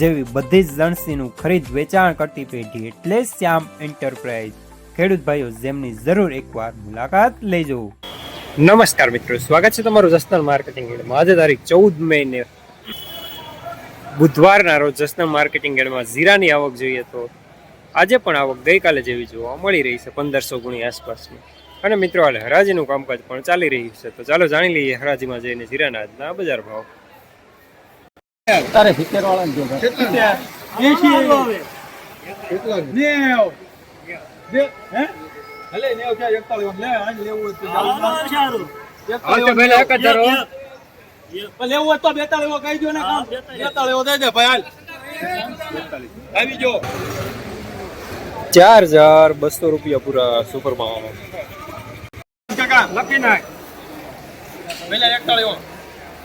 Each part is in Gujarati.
જેવી બધી જ લણસીનું ખરીદ વેચાણ કરતી પેઢી એટલે શ્યામ એન્ટરપ્રાઇઝ. ખેડૂત ભાઈઓ, જેમની જરૂર એકવાર મુલાકાત લેજો. નમસ્કાર મિત્રો, સ્વાગત છે તમારું જસનલ માર્કેટિંગ ગેડમાં આજે તારીખ ચૌદ મે ને બુધવારના રોજ જસનલ માર્કેટિંગ ગેડમાં જીરાની આવક જોઈએ તો આજે પણ આવક ગઈકાલે જેવી જોવા મળી રહી છે, પંદરસો ગુણી આસપાસની. અને મિત્રો, હાલ હરાજીનું કામકાજ પણ ચાલી રહ્યું છે. તો ચાલો જાણી લઈએ હરાજીમાં જઈને જીરાના આજના બજાર ભાવ. તારે સિત્તેર વાળા ને લેવું તો બેતાળીસ કહી દો ને બેતાળીસ. દઈ દે ભાઈ આવી જો. ચાર હજાર બસો રૂપિયા પૂરા સુપરમાં કાકા લખી નાખ. પેલા એકતાળીસ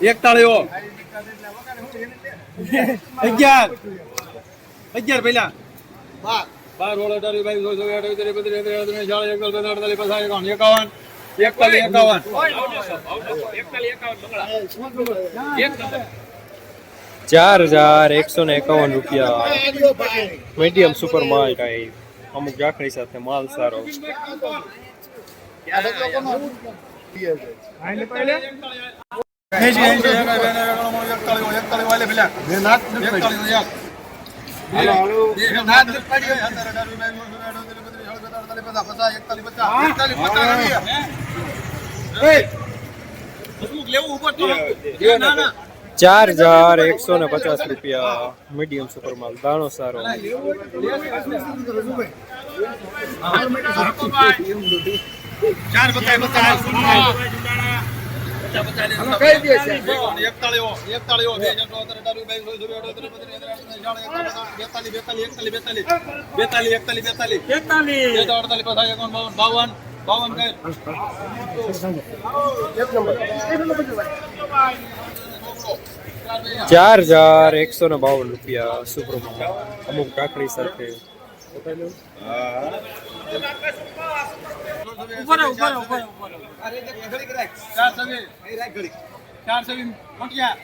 એકતાળીઓ એકતાળીઓ અગિયાર. અગિયાર પેલા બાર. ઓળ અઢાર બાવીસ ચોવીસ ચોવીસ અઠાવીસ ત્રીસ બત્રીસ તેત્રીસ અડતાલીસ ચાલીસ એકતાલીસ બેતાલીસ અડતાલીસ પચાસ એકાવન એકાવન. એકતાલીસ એકાવન. ચાર હજાર એકસો ને એકાવન રૂપિયા. મીડિયમ સુપર માલ ટાઈપ અમુક જાખડી સાથે માલ સારો. ચાર હજાર એકસો ને પચાસ રૂપિયા મીડિયમ સુપર માલ દાણો સારો ચાર બતાય બતાય બાવન બાવન ચાર હજાર એકસો ને બાવન રૂપિયા સુપર અમુક કાકડી સાથે. ચાર સવી ચાર સવી મોટિયા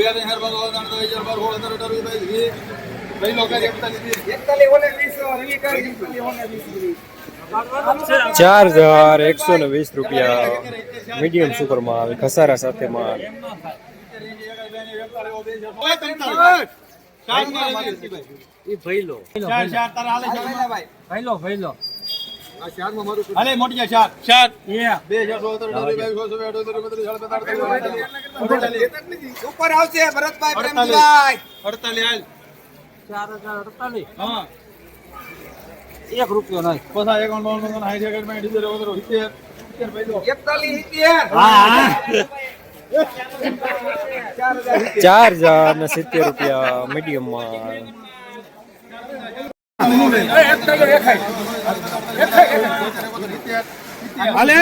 હજાર બાર હજાર બાર સોળ હજાર અઢાર વીસ ભાઈ લોકો એકતાલીસ ચાર હજાર એકસો ને વીસ રૂપિયા મીડિયમ સુપર માલ ઘસારા સાથે માલ હાલે મોટી ચાર ચાર બે હજાર સોળ સત્તર અઢાર વીસ બાવીસ ચોવીસ અઠ્યાવીસ બત્રીસ સાડત્રીસ અડતાલીસ ઉપર આવશે ભરતભાઈ પ્રેમજીભાઈ અડતાલીસ ચાર હજાર અડતાલીસ હા એક રૂપિયો નહીં પસા એકાવન બાવન સિત્તેર સિત્તેર ભાઈ લો. એકતાલીસ સિત્તેર ચાર હજાર ને સિત્તેર રૂપિયા મીડિયમ માલ હાલે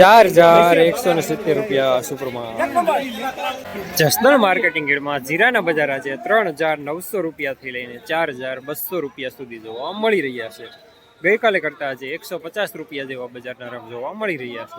ચાર હજાર એકસો ને સિત્તેર રૂપિયા સુપરમાં. જસદણ માર્કેટિંગ યાર્ડમાં જીરાના બજાર આજે ત્રણ હજાર નવસો રૂપિયાથી લઈને ચાર હજાર બસો રૂપિયા સુધી જોવા મળી રહ્યા છે. ગઈકાલે કરતા આજે એકસો પચાસ રૂપિયા જેવા બજારના રફ જોવા મળી રહ્યા છે.